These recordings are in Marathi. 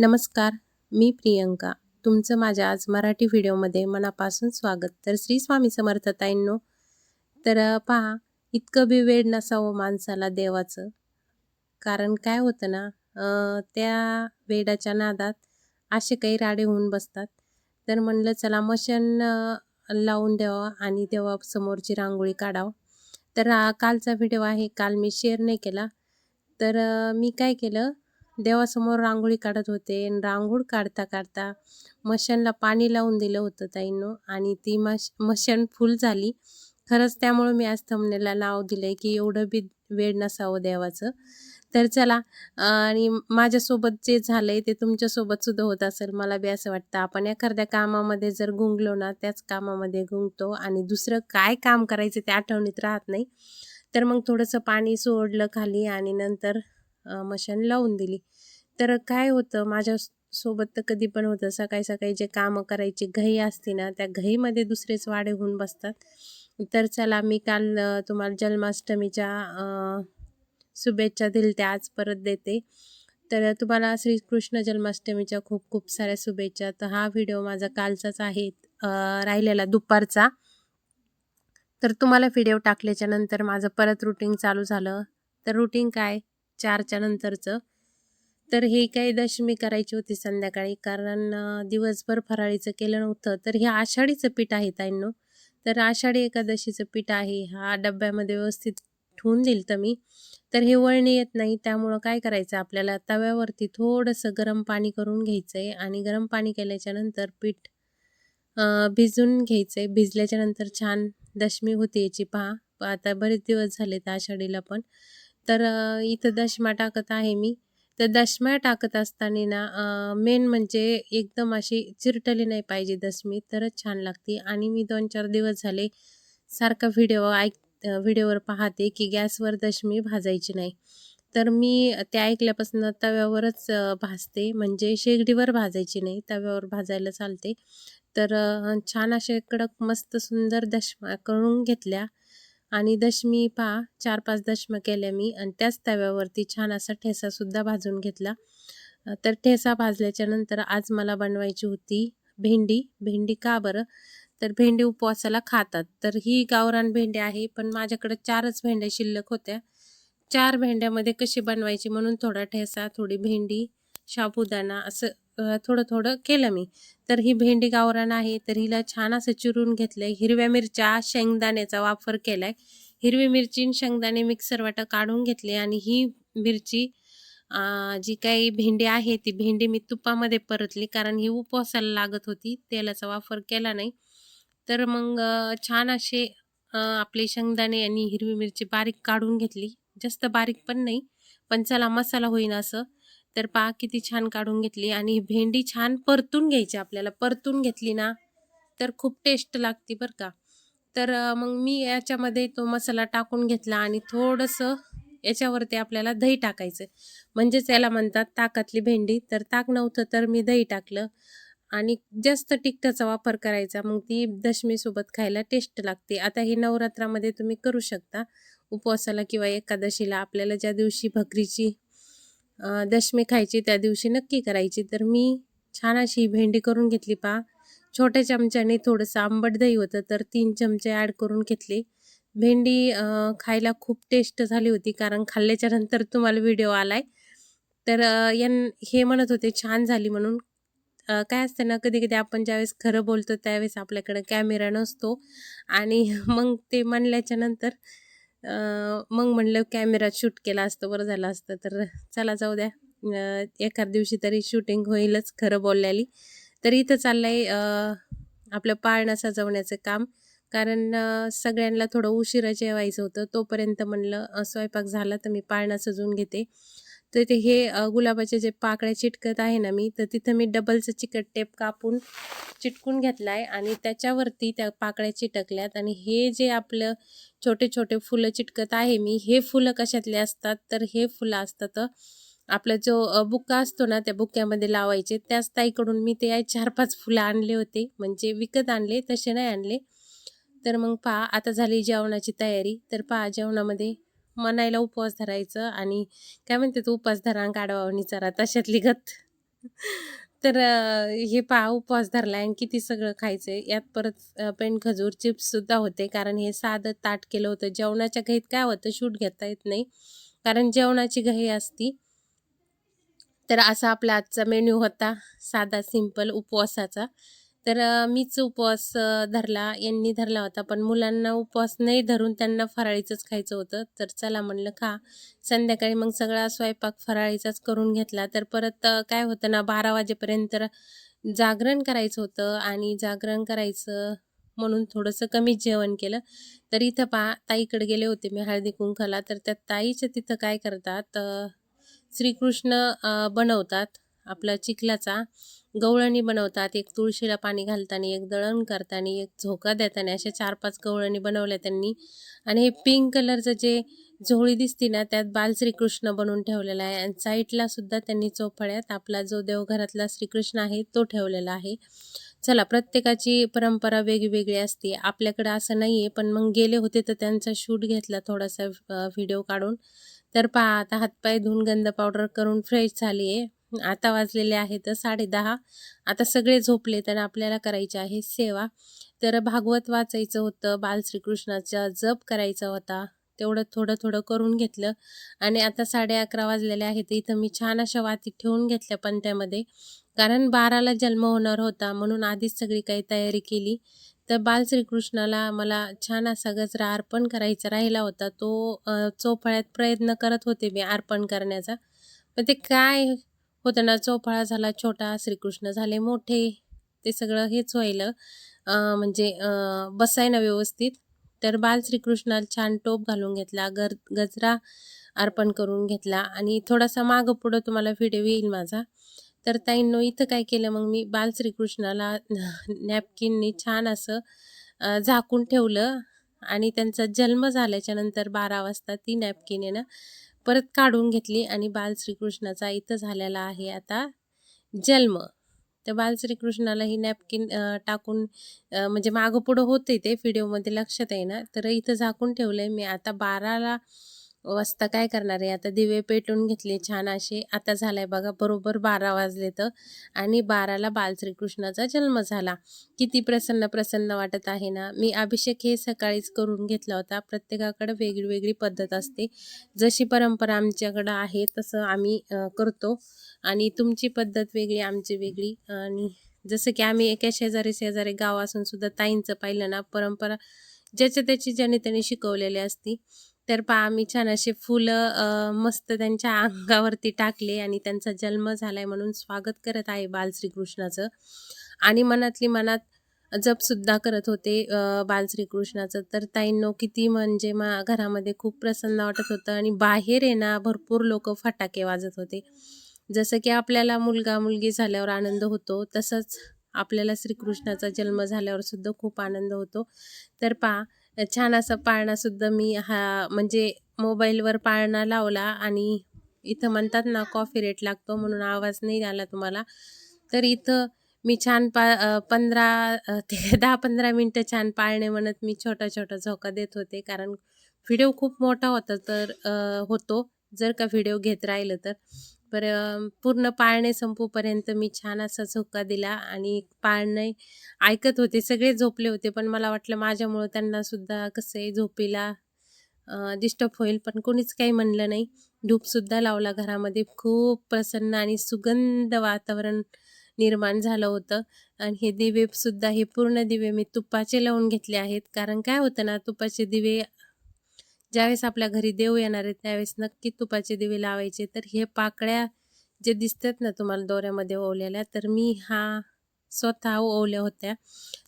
नमस्कार मी प्रियंका. तुमचं माझ्या आज मराठी व्हिडिओमध्ये मनापासून स्वागत. तर श्री स्वामी समर्थताईंनो तर पहा इतकं बी वेळ नसावं माणसाला देवाचं. कारण काय होतं ना त्या वेडाच्या नादात असे काही राडे होऊन बसतात. तर म्हणलं चला मशन लावून द्यावं आणि देवासमोरची रांगोळी काढावं. तर कालचा व्हिडिओ आहे काल मी शेअर नाही केला. तर मी काय केलं देवासमोर रांगोळी काढत होते. आणि रांगोळ काढता काढता मशानला पाणी लावून दिलं होतं ताईंनो. आणि ती मश मशान फुल झाली. खरंच त्यामुळं मी आज थमनेला नाव दिलंय की एवढं बी वेळ नसावं देवाचं. तर चला आणि माझ्यासोबत जे झालंय ते तुमच्यासोबत सुद्धा होत असेल. मला बी असं वाटतं आपण एखाद्या कामामध्ये जर गुंगलो ना त्याच कामामध्ये गुंगतो आणि दुसरं काय काम करायचं ते आठवणीत राहत नाही. तर मग थोडंसं पाणी सोडलं खाली आणि नंतर मशान लावून दिली. तर काय होतं माझ्या सोबत तर कधी पण होतं सकाळी सकाळी जे कामं करायची घाई असते ना त्या घाईमध्ये दुसरेच वाडे होऊन बसतात. तर चला मी काल तुम्हाला जन्माष्टमीच्या शुभेच्छा दिल त्या आज परत देते. तर तुम्हाला श्रीकृष्ण जन्माष्टमीच्या खूप खूप साऱ्या शुभेच्छा. तर हा व्हिडिओ माझा कालचाच आहे राहिलेला दुपारचा. तर तुम्हाला व्हिडिओ टाकल्याच्या नंतर माझं परत रुटीन चालू झालं. तर रुटीन काय? चारच्या नंतरचं. तर हे काही दशमी करायची होती संध्याकाळी कारण दिवसभर फराळीचं केलं नव्हतं. तर हे आषाढीचं पीठ आहे ताईंनो. तर आषाढी एकादशीचं पीठ आहे. हा डब्यामध्ये व्यवस्थित ठेवून दिल तर मी. तर हे वळणी येत नाही त्यामुळं काय करायचं आपल्याला? तव्यावरती थोडंसं गरम पाणी करून घ्यायचं आहे आणि गरम पाणी केल्याच्यानंतर पीठ भिजून घ्यायचं आहे भिजल्याच्या नंतर छान दशमी होते याची पहा. आता बरेच दिवस झाले तर आषाढीला पण. तर इथं दशमा टाकत आहे मी. तर दशम्या टाकत असताना ना मेन म्हणजे एकदम अशी चिरटली नाही पाहिजे दशमी. तरच छान लागते. आणि मी दोन चार दिवस झाले सारखा व्हिडिओ ऐक व्हिडिओवर पाहते की गॅसवर दशमी भाजायची नाही. तर मी ते ऐकल्यापासून तव्यावरच भाजते. म्हणजे शेगडीवर भाजायची नाही. तव्यावर भाजायला चालते. तर छान असे कडक मस्त सुंदर दशमा करून घेतल्या. आणि दशमी पहा चार पाच दशम केल्या मी आणि त्याच तव्यावरती छान असा ठेसासुद्धा भाजून घेतला. तर ठेसा भाजल्याच्या नंतर आज मला बनवायची होती भेंडी. भेंडी का बरं? तर भेंडी उपवासाला खातात. तर ही गावरान भेंडी आहे पण माझ्याकडे चारच भेंड्या शिल्लक होत्या. चार भेंड्यामध्ये कशी बनवायची म्हणून थोडा ठेसा थोडी भेंडी साबुदाणा असं थोडं थोडं केलं मी. तर ही भेंडी गावरान आहे तर हिला छान असं चिरून घेतलंय. हिरव्या मिरच्या शेंगदाण्याचा वापर केलाय. हिरवी मिरची आणि शेंगदाणे मिक्सर वाटा काढून घेतले आणि ही मिरची जी काही भेंडी आहे ती भेंडी मी तुपामध्ये परतली कारण ही उपवासाला लागत होती. तेलाचा वापर केला नाही. तर मग छान असे आपले शेंगदाणे आणि हिरवी मिरची बारीक काढून घेतली. जास्त बारीक पण नाही पण चला मसाला होईन असं. तर पा किती छान काढून घेतली आणि भेंडी छान परतून घ्यायची आपल्याला. परतून घेतली ना तर खूप टेस्ट लागते बरं का. तर मग मी याच्यामध्ये तो मसाला टाकून घेतला आणि थोडंसं याच्यावरती आपल्याला दही टाकायचं. म्हणजेच याला म्हणतात ताकातली भेंडी. तर ताक नव्हतं तर मी दही टाकलं आणि जास्त तिखटाचा वापर करायचा. मग ती दशमीसोबत खायला टेस्ट लागते. आता ही नवरात्रामध्ये तुम्ही करू शकता. उपवासाला किंवा एकादशीला आपल्याला ज्या दिवशी भकरीची दशमी खायची त्या दिवशी नक्की करायची. तर मी छान अशी भेंडी करून घेतली पा. छोट्या चमच्याने थोडंसं आंबट दही होतं तर तीन चमचे ॲड करून घेतले. भेंडी खायला खूप टेस्ट झाली होती कारण खाल्ल्याच्या नंतर तुम्हाला व्हिडिओ आलाय. तर यां हे म्हणत होते छान झाली म्हणून. काय असतं ना कधी कधी आपण ज्यावेळेस खरं बोलतो त्यावेळेस आपल्याकडे कॅमेरा नसतो. आणि मग ते म्हणल्याच्या नंतर मग म्हणलं कॅमेरा शूट केला असतं बरं झालं असतं तर चला जाऊ द्या. एखाद दिवशी तरी शूटिंग होईलच खरं बोलल्याली. तर इथं चाललंय आहे आपलं पाळणं सजवण्याचं काम. कारण सगळ्यांना थोडं उशिरा जेवायचं होतं तोपर्यंत म्हणलं स्वयंपाक झाला तर मी पाळणा सजवून घेते. तर ते हे गुलाबाचे जे पाकळ्या चिटकत आहे ना मी तर तिथं मी डबलचं चिकट टेप कापून चिटकून घेतला आहे आणि त्याच्यावरती त्या पाकळ्या चिटकल्यात. आणि हे जे आपलं छोटे छोटे फुलं चिटकत आहे मी हे फुलं कशातले असतात? तर हे फुलं असतात आपला जो बुक्का असतो ना त्या बुक्क्यामध्ये लावायचे. त्याच ताईकडून मी ते चार पाच फुलं आणले होते. म्हणजे विकत आणले तसे नाही आणले. तर मग पहा आता झाली जेवणाची तयारी. तर पहा जेवणामध्ये मनायला उपवास धरायचं आणि काय म्हणते तू उपवास धरा गाडवावणी चरा तशातली गत तर हे पहा उपवास धरला आणि किती सगळं खायचंय. यात परत पेंट खजूर चिप्स सुद्धा होते. कारण हे साधं ताट केलं होतं. जेवणाच्या घाईत काय होतं शूट घेता येत नाही. कारण जेवणाची घाई असती. तर असा आपला आजचा मेन्यू होता. साधा सिंपल उपवासाचा. तर मीच उपवास धरला. यांनी धरला होता. पण मुलांना उपवास नाही धरून त्यांना फराळीचंच खायचं होतं. तर चला म्हणलं खा. संध्याकाळी मग सगळा स्वयंपाक फराळीचाच करून घेतला. तर परत काय होतं ना 12 वाजेपर्यंत जागरण करायचं होतं आणि जागरण करायचं म्हणून थोडंसं कमीच जेवण केलं. तर इथं पहा ताईकडे गेले होते मी हळदी-कुंकवाला. तर त्या ताईच्या तिथं काय करतात श्रीकृष्ण बनवतात. आपला चिखलाचा गवळणी बनवतात. एक तुळशीला पाणी घालताना, एक दळण करताना, एक झोका देताना अशा 4-5 गवळणी बनवल्या त्यांनी. आणि हे पिंक कलरचं जे झोळी दिसते ना त्यात बाल श्रीकृष्ण बनवून ठेवलेला आहे आणि साईडला सुद्धा त्यांनी चोफळ्यात आपला जो देवघरातला श्रीकृष्ण आहे तो ठेवलेला आहे. चला प्रत्येकाची परंपरा वेगवेगळी असते. आपल्याकडं असं नाही आहे पण मग गेले होते तर त्यांचा शूट घेतला थोडासा व्हिडिओ काढून. तर पहा आता हातपाय धुवून गंध पावडर करून फ्रेश झाली आहे. आता वाजलेले आहेत 10:30. आता सगळे झोपले तर आपल्याला करायची आहे सेवा. तर भागवत वाचायचं होतं, बाल श्रीकृष्णाचा जप करायचा होता. तेवढं थोडं-थोडं करून घेतलं आणि आता 11:30 वाजलेले आहेत. इथं मी छान अशा वाती ठेवून घेतल्या पंत्यामध्ये कारण 12ला जन्म होणार होता म्हणून आधीच सगळी काही तयारी केली. तर बाल श्रीकृष्णाला मला छान असा गजरा अर्पण करायचा राहिला होता. तो अ, चोफळ्यात प्रयत्न करत होते मी अर्पण करण्याचा. पण ते काय होताना ना झाला छोटा, श्रीकृष्ण झाले मोठे. ते सगळं हेच व्हायलं म्हणजे बसाय ना व्यवस्थित. तर बाल श्रीकृष्णाला छान टोप घालून घेतला, गर गजरा अर्पण करून घेतला आणि थोडासा मागं पुढं तुम्हाला व्हिडिओ येईल माझा. तर ताईंनो इथं काय केलं मग मी बाल श्रीकृष्णाला नॅपकिननी छान असं झाकून ठेवलं आणि त्यांचा जन्म झाल्याच्यानंतर 12 वाजता ती नॅपकिन आहे ना परत काढून घेतली आणि बाल श्रीकृष्णाचा इथं झालेला आहे आता जन्म. तर बालश्रीकृष्णाला ही नॅपकिन टाकून म्हणजे मागं पुढं होते ते व्हिडिओमध्ये लक्षात आहे ना तर इथं झाकून ठेवलं आहे मी. आता 12ला वाजता काय करणार आहे आता दिवे पेटून घेतले छान असे. आता झालाय बघा बरोबर बारा वाजले तर आणि 12ला बाल श्रीकृष्णाचा जन्म झाला. किती प्रसन्न-प्रसन्न वाटत आहे ना. मी अभिषेक हे सकाळीच करून घेतला होता. प्रत्येकाकडे वेगळी-वेगळी पद्धत असते. जशी परंपरा आमच्याकडं आहे तसं आम्ही करतो आणि तुमची पद्धत वेगळी, आमची वेगळी आणि जसं की आम्ही एका शेजारी-शेजारी गाव असून सुद्धा ताईंचं पाहिलं ना परंपरा ज्याच्या त्याची ज्याने त्याने शिकवलेली असती. तर पहा आम्ही छान असे फुलं मस्त त्यांच्या अंगावरती टाकले आणि त्यांचा जन्म झालाय म्हणून स्वागत करत आहे बालश्रीकृष्णाचं आणि मनातली मनात जपसुद्धा करत होते बालश्रीकृष्णाचं तर ताईंनो किती म्हणजे मा घरामध्ये खूप प्रसन्न वाटत होतं आणि बाहेर आहे ना भरपूर लोक फटाके वाजत होते. जसं की आपल्याला मुलगा-मुलगी झाल्यावर आनंद होतो तसंच आपल्याला श्रीकृष्णाचा जन्म झाल्यावर सुद्धा खूप आनंद होतो. तर पहा छान असा पाळणासुद्धा मी हा म्हणजे मोबाईलवर पाळणा लावला आणि इथं म्हणतात ना कॉफी रेट लागतो म्हणून आवाज नाही आला तुम्हाला. तर इथं मी छान पा पंधरा ते दहा पंधरा मिनटं छान पाळणे म्हणत मी छोटा-छोटा झोका देत होते. कारण व्हिडिओ खूप मोठा होता तर होतो जर का व्हिडिओ घेत राहिलं तर. पर पूर्ण पाळणे संपूपर्यंत मी छान असा झोका दिला आणि पाळणे ऐकत होते. सगळे झोपले होते पण मला वाटलं माझ्यामुळं त्यांना सुद्धा कसं आहे झोपेला डिस्टर्ब होईल पण कोणीच काही म्हणलं नाही. धूपसुद्धा लावला घरामध्ये. खूप प्रसन्न आणि सुगंध वातावरण निर्माण झालं होतं आणि हे दिवेसुद्धा हे पूर्ण दिवे मी तुपाचे लावून घेतले आहेत. कारण काय होतं ना तुपाचे दिवे ज्यावेळेस आपल्या घरी देव येणार आहेत त्यावेळेस नक्की तुपाचे दिवे लावायचे. तर हे पाकळ्या जे दिसतात ना तुम्हाला दोऱ्यामध्ये ओवलेल्या तर मी हा स्वतः ओवल्या होत्या.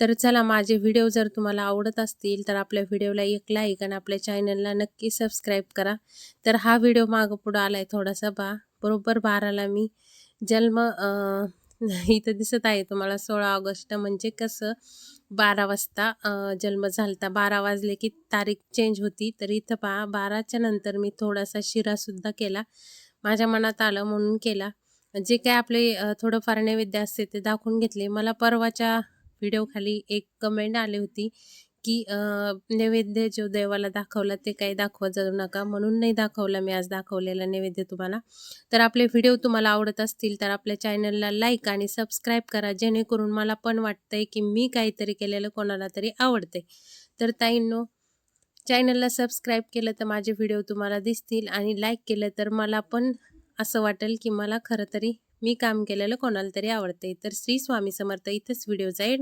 तर चला माझे व्हिडिओ जर तुम्हाला आवडत असतील तर आपल्या व्हिडिओला एक लाईक आणि आपल्या चॅनलला नक्की सबस्क्राईब करा. तर हा व्हिडिओ मागं पुढं आला आहे थोडासा बा बरोबर 12ला मी जन्म इथं दिसत आहे तुम्हाला 16 ऑगस्ट म्हणजे कसं 12 वाजता जन्म झालता. 12 वाजले की तारीख चेंज होती. तर इथं पहा 12च्या नंतर मी थोडासा शिरासुद्धा केला. माझ्या मनात आलं म्हणून केला. जे काय आपले थोडंफार नैवेद्य असते ते दाखवून घेतले. मला परवाच्या व्हिडिओखाली एक कमेंट आली होती की नैवेद्य जो देवाला दाखवला ते काही दाखवत जाऊ नका म्हणून नाही दाखवला मी आज दाखवलेला नैवेद्य तुम्हाला. तर आपले व्हिडिओ तुम्हाला आवडत असतील तर आपल्या चॅनलला लाईक आणि सबस्क्राईब करा जेणेकरून मला पण वाटतंय की मी काहीतरी केलेलं कोणाला तरी आवडते तर ताईंनो चॅनलला सबस्क्राईब केलं तर माझे व्हिडिओ तुम्हाला दिसतील आणि लाईक केलं तर मला पण असं वाटेल की मला खरं तरी मी काम केलेलं कोणाला तरी आवडते तर श्री स्वामी समर्थ इथंच व्हिडिओचा एंड